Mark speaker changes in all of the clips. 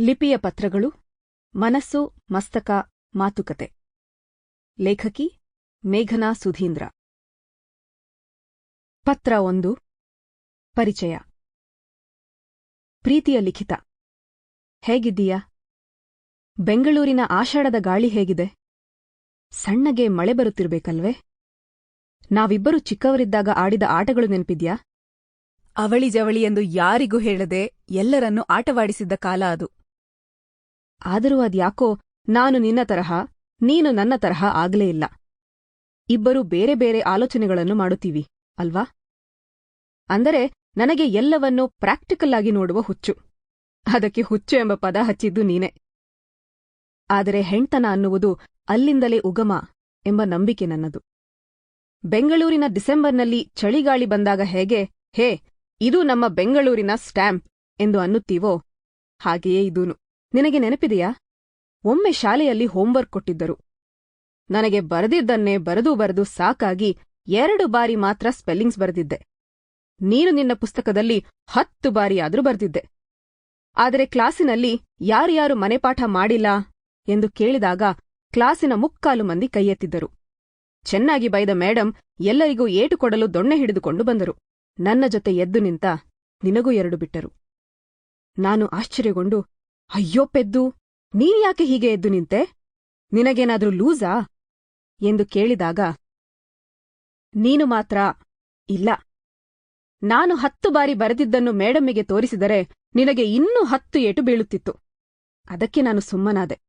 Speaker 1: ಲಿಪಿಯ ಪತ್ರಗಳು, ಮನಸ್ಸು, ಮಸ್ತಕ, ಮಾತುಕತೆ. ಲೇಖಕಿ, ಮೇಘನಾ ಸುಧೀಂದ್ರ. ಪತ್ರ ಒಂದು, ಪರಿಚಯ. ಪ್ರೀತಿಯ ಲಿಖಿತ. ಹೇಗಿದ್ದೀಯಾ? ಬೆಂಗಳೂರಿನ ಆಷಾಢದ ಗಾಳಿ ಹೇಗಿದೆ? ಸಣ್ಣಗೆ ಮಳೆ ಬರುತ್ತಿರಬೇಕಲ್ವೇ? ನಾವಿಬ್ಬರು ಚಿಕ್ಕವರಿದ್ದಾಗ ಆಡಿದ ಆಟಗಳು ನೆನಪಿದ್ಯಾ?
Speaker 2: ಅವಳಿ ಜವಳಿ ಎಂದು ಯಾರಿಗೂ ಹೇಳದೆ ಎಲ್ಲರನ್ನೂ ಆಟವಾಡಿಸಿದ್ದ ಕಾಲ ಅದು.
Speaker 1: ಆದರೂ ಅದ್ಯಾಕೋ, ನಾನು ನಿನ್ನ ತರಹ, ನೀನು ನನ್ನ ತರಹ ಆಗಲೇ ಇಲ್ಲ. ಇಬ್ಬರು ಬೇರೆ ಬೇರೆ ಆಲೋಚನೆಗಳನ್ನು ಮಾಡುತ್ತೀವಿ, ಅಲ್ವಾ? ಅಂದರೆ, ನನಗೆ ಎಲ್ಲವನ್ನೂ ಪ್ರಾಕ್ಟಿಕಲ್ ಆಗಿ ನೋಡುವ ಹುಚ್ಚು. ಅದಕ್ಕೆ ಹುಚ್ಚು ಎಂಬ ಪದ ಹಚ್ಚಿದ್ದು ನೀನೆ. ಆದರೆ ಹೆಣ್ತನ ಅನ್ನುವುದು ಅಲ್ಲಿಂದಲೇ ಉಗಮ ಎಂಬ ನಂಬಿಕೆ ನನ್ನದು. ಬೆಂಗಳೂರಿನ ಡಿಸೆಂಬರ್ನಲ್ಲಿ ಚಳಿಗಾಳಿ ಬಂದಾಗ ಹೇಗೆ, ಹೇ, ಇದು ನಮ್ಮ ಬೆಂಗಳೂರಿನ ಸ್ಟ್ಯಾಂಪ್ ಎಂದು ಅನ್ನುತ್ತೀವೋ, ಹಾಗೆಯೇ ಇದೂನು. ನಿನಗೆ ನೆನಪಿದೆಯಾ? ಒಮ್ಮೆ ಶಾಲೆಯಲ್ಲಿ ಹೋಂವರ್ಕ್ ಕೊಟ್ಟಿದ್ದರು. ನನಗೆ ಬರೆದಿದ್ದನ್ನೇ ಬರೆದು ಬರೆದು ಸಾಕಾಗಿ ಎರಡು ಬಾರಿ ಮಾತ್ರ ಸ್ಪೆಲ್ಲಿಂಗ್ಸ್ ಬರೆದಿದ್ದೆ. ನೀನು ನಿನ್ನ ಪುಸ್ತಕದಲ್ಲಿ ಹತ್ತು ಬಾರಿಯಾದರೂ ಬರೆದಿದ್ದೆ. ಆದರೆ ಕ್ಲಾಸಿನಲ್ಲಿ ಯಾರ್ಯಾರು ಮನೆಪಾಠ ಮಾಡಿಲ್ಲ ಎಂದು ಕೇಳಿದಾಗ ಕ್ಲಾಸಿನ ಮುಕ್ಕಾಲು ಮಂದಿ ಕೈಯೆತ್ತಿದ್ದರು. ಚೆನ್ನಾಗಿ ಬೈದ ಮೇಡಂ ಎಲ್ಲರಿಗೂ ಏಟು ಕೊಡಲು ದೊಣ್ಣೆ ಹಿಡಿದುಕೊಂಡು ಬಂದರು. ನನ್ನ ಜೊತೆ ಎದ್ದು ನಿಂತ ನಿನಗೂ ಎರಡು ಬಿಟ್ಟರು. ನಾನು ಆಶ್ಚರ್ಯಗೊಂಡು ಅಯ್ಯೋ ಪೆದ್ದು ನೀನ್ಯಾಕೆ ಹೀಗೆ ಎದ್ದು ನಿಂತೆ? ನಿನಗೇನಾದ್ರೂ ಲೂಸಾ? ಎಂದು ಕೇಳಿದಾಗ, ನೀನು ಮಾತ್ರ ಇಲ್ಲ. ನಾನು ಹತ್ತು ಬಾರಿ ಬರೆದಿದ್ದನ್ನು ಮೇಡಮ್ಮಿಗೆ ತೋರಿಸಿದರೆ ನಿನಗೆ ಇನ್ನೂ ಹತ್ತು ಏಟು ಬೀಳುತ್ತಿತ್ತು. ಅದಕ್ಕೆ ನಾನು ಸುಮ್ಮನಾದೆ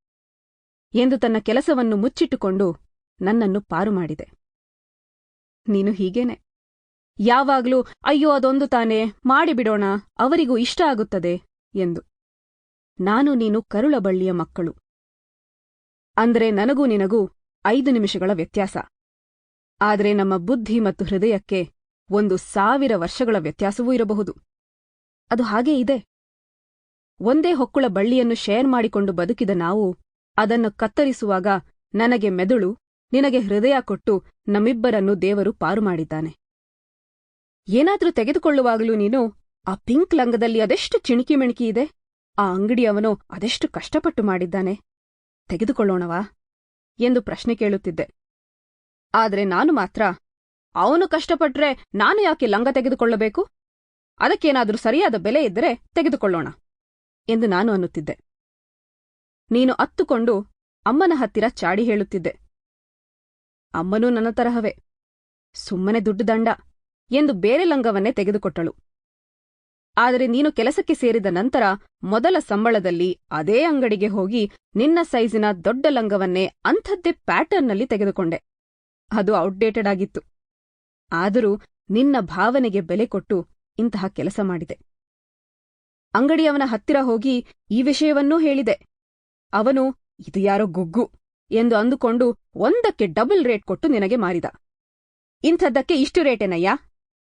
Speaker 1: ಎಂದು ತನ್ನ ಕೆಲಸವನ್ನು ಮುಚ್ಚಿಟ್ಟುಕೊಂಡು ನನ್ನನ್ನು ಪಾರು ಮಾಡಿದೆ. ನೀನು ಹೀಗೇನೆ. ಯಾವಾಗ್ಲೂ, ಅಯ್ಯೋ, ಅದೊಂದು ತಾನೇ, ಮಾಡಿಬಿಡೋಣ, ಅವರಿಗೂ ಇಷ್ಟ ಆಗುತ್ತದೆ, ಎಂದು. ನಾನು ನೀನು ಕರುಳಬಳ್ಳಿಯ ಮಕ್ಕಳು. ಅಂದ್ರೆ ನನಗೂ ನಿನಗೂ ಐದು ನಿಮಿಷಗಳ ವ್ಯತ್ಯಾಸ. ಆದರೆ ನಮ್ಮ ಬುದ್ಧಿ ಮತ್ತು ಹೃದಯಕ್ಕೆ ಒಂದು ಸಾವಿರ ವರ್ಷಗಳ ವ್ಯತ್ಯಾಸವೂ ಇರಬಹುದು. ಅದು ಹಾಗೇ ಇದೆ. ಒಂದೇ ಹೊಕ್ಕುಳ ಬಳ್ಳಿಯನ್ನು ಶೇರ್ ಮಾಡಿಕೊಂಡು ಬದುಕಿದ ನಾವು ಅದನ್ನು ಕತ್ತರಿಸುವಾಗ ನನಗೆ ಮೆದುಳು, ನಿನಗೆ ಹೃದಯ ಕೊಟ್ಟು ನಮ್ಮಿಬ್ಬರನ್ನು ದೇವರು ಪಾರು ಮಾಡಿದ್ದಾನೆ. ಏನಾದ್ರೂ ತೆಗೆದುಕೊಳ್ಳುವಾಗಲೂ ನೀನು ಆ ಪಿಂಕ್ ಲಂಗದಲ್ಲಿ ಅದೆಷ್ಟು ಚಿಣಿಕಿ ಮಿಣಿಕಿ ಇದೆ? ಆ ಅಂಗಡಿಯವನು ಅದೆಷ್ಟು ಕಷ್ಟಪಟ್ಟು ಮಾಡಿದ್ದಾನೆ? ತೆಗೆದುಕೊಳ್ಳೋಣವಾ? ಎಂದು ಪ್ರಶ್ನೆ ಕೇಳುತ್ತಿದ್ದೆ. ಆದರೆ ನಾನು ಮಾತ್ರ, ಅವನು ಕಷ್ಟಪಟ್ರೆ ನಾನು ಯಾಕೆ ಲಂಗ ತೆಗೆದುಕೊಳ್ಳಬೇಕು? ಅದಕ್ಕೇನಾದರೂ ಸರಿಯಾದ ಬೆಲೆ ಇದ್ದರೆ ತೆಗೆದುಕೊಳ್ಳೋಣ, ಎಂದು ನಾನು ಅನ್ನುತ್ತಿದ್ದೆ. ನೀನು ಅತ್ತುಕೊಂಡು ಅಮ್ಮನ ಹತ್ತಿರ ಚಾಡಿ ಹೇಳುತ್ತಿದ್ದೆ. ಅಮ್ಮನೂ ನನ್ನ ತರಹವೇ, ಸುಮ್ಮನೆ ದುಡ್ಡು ದಂಡ, ಎಂದು ಬೇರೆ ಲಂಗವನ್ನೇ ತೆಗೆದುಕೊಟ್ಟಳು. ಆದರೆ ನೀನು ಕೆಲಸಕ್ಕೆ ಸೇರಿದ ನಂತರ ಮೊದಲ ಸಂಬಳದಲ್ಲಿ ಅದೇ ಅಂಗಡಿಗೆ ಹೋಗಿ ನಿನ್ನ ಸೈಜಿನ ದೊಡ್ಡ ಲಂಗವನ್ನೇ ಅಂಥದ್ದೇ ಪ್ಯಾಟರ್ನ್ನಲ್ಲಿ ತೆಗೆದುಕೊಂಡೆ. ಅದು ಔಟ್ಡೇಟೆಡ್ ಆಗಿತ್ತು. ಆದರೂ ನಿನ್ನ ಭಾವನೆಗೆ ಬೆಲೆ ಕೊಟ್ಟು ಇಂತಹ ಕೆಲಸ ಮಾಡಿದೆ. ಅಂಗಡಿಯವನ ಹತ್ತಿರ ಹೋಗಿ ಈ ವಿಷಯವನ್ನೂ ಹೇಳಿದೆ. ಅವನು, ಇದು ಯಾರೋ ಗುಗ್ಗು ಎಂದು ಅಂದುಕೊಂಡು ಒಂದಕ್ಕೆ ಡಬಲ್ ರೇಟ್ ಕೊಟ್ಟು ನಿನಗೆ ಮಾರಿದ. ಇಂಥದ್ದಕ್ಕೆ ಇಷ್ಟು ರೇಟೇನಯ್ಯ?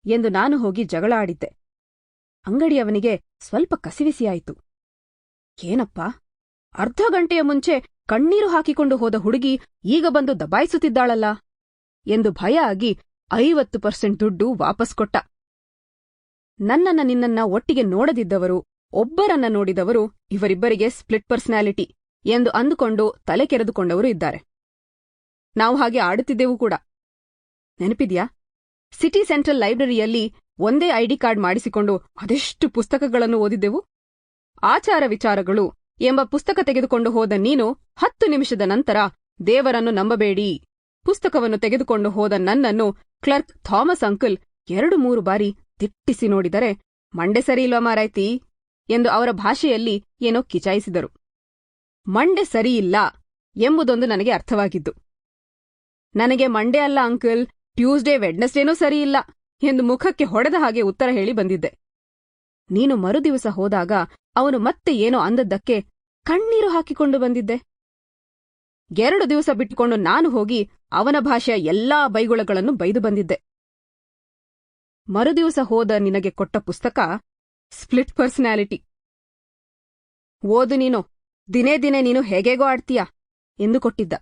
Speaker 1: ಎಂದು ನಾನು ಹೋಗಿ ಜಗಳ ಆಡಿದ್ದೆ ಅಂಗಡಿಯವನಿಗೆ ಸ್ವಲ್ಪ ಕಸಿವಿಸಿಯಾಯಿತು. ಏನಪ್ಪ? ಅರ್ಧ ಗಂಟೆಯ ಮುಂಚೆ ಕಣ್ಣೀರು ಹಾಕಿಕೊಂಡು ಹೋದ ಹುಡುಗಿ ಈಗ ಬಂದು ದಬಾಯಿಸುತ್ತಿದ್ದಾಳಲ್ಲ ಎಂದು ಭಯ ಆಗಿ ಐವತ್ತು ಪರ್ಸೆಂಟ್ ದುಡ್ಡು ವಾಪಸ್ ಕೊಟ್ಟ. ನನ್ನನ್ನ ನಿನ್ನನ್ನ ಒಟ್ಟಿಗೆ ನೋಡದಿದ್ದವರು, ಒಬ್ಬರನ್ನ ನೋಡಿದವರು ಇವರಿಬ್ಬರಿಗೆ ಸ್ಪ್ಲಿಟ್ ಪರ್ಸನಾಲಿಟಿ ಎಂದು ಅಂದುಕೊಂಡು ತಲೆ ಕೆರೆದುಕೊಂಡವರು ಇದ್ದಾರೆ. ನಾವು ಹಾಗೆ ಆಡುತ್ತಿದ್ದೆವು ಕೂಡ. ನೆನಪಿದ್ಯಾ? ಸಿಟಿ ಸೆಂಟ್ರಲ್ ಲೈಬ್ರರಿಯಲ್ಲಿ ಒಂದೇ ಐಡಿ ಕಾರ್ಡ್ ಮಾಡಿಸಿಕೊಂಡು ಅದೆಷ್ಟು ಪುಸ್ತಕಗಳನ್ನು ಓದಿದ್ದೆವು? ಆಚಾರ ವಿಚಾರಗಳು ಎಂಬ ಪುಸ್ತಕ ತೆಗೆದುಕೊಂಡು ಹೋದ ನೀನು ಹತ್ತು ನಿಮಿಷದ ನಂತರ ದೇವರನ್ನು ನಂಬಬೇಡಿ. ಪುಸ್ತಕವನ್ನು ತೆಗೆದುಕೊಂಡು ಹೋದ ನನ್ನನ್ನು ಕ್ಲರ್ಕ್ ಥಾಮಸ್ ಅಂಕಲ್ ಎರಡು ಮೂರು ಬಾರಿ ದಿಟ್ಟಿಸಿ ನೋಡಿದರೆ ಮಂಡೆ ಸರಿಯಿಲ್ವಾ ಮಾರಾಯ್ತಿ? ಎಂದು ಅವರ ಭಾಷೆಯಲ್ಲಿ ಏನೋ ಕಿಚಾಯಿಸಿದರು. ಮಂಡೆ ಸರಿಯಿಲ್ಲ ಎಂಬುದೊಂದು ನನಗೆ ಅರ್ಥವಾಗಿದ್ದು. ನನಗೆ ಮಂಡೆ ಅಲ್ಲ ಅಂಕಲ್, ಟ್ಯೂಸ್ಡೇ, ವೆಡ್ನೆಸ್ಡೇನೂ ಸರಿಯಿಲ್ಲ. ಎಂದು ಮುಖಕ್ಕೆ ಹೊಡೆದ ಹಾಗೆ ಉತ್ತರ ಹೇಳಿ ಬಂದಿದ್ದೆ. ನೀನು ಮರುದಿವಸ ಹೋದಾಗ ಅವನು ಮತ್ತೆ ಏನೋ ಅಂದದ್ದಕ್ಕೆ ಕಣ್ಣೀರು ಹಾಕಿಕೊಂಡು ಬಂದಿದ್ದೆ. ಎರಡು ದಿವಸ ಬಿಟ್ಟುಕೊಂಡು ನಾನು ಹೋಗಿ ಅವನ ಭಾಷೆಯ ಎಲ್ಲಾ ಬೈಗುಳಗಳನ್ನು ಬೈದು ಬಂದಿದ್ದೆ. ಮರುದಿವಸ ಹೋದ ನಿನಗೆ ಕೊಟ್ಟ ಪುಸ್ತಕ ಸ್ಪ್ಲಿಟ್ ಪರ್ಸನಾಲಿಟಿ. ಓದು ನೀನು, ದಿನೇ ದಿನೇ ನೀನು ಹೇಗೇಗೋ ಆಡ್ತೀಯ ಎಂದು ಕೊಟ್ಟಿದ್ದ.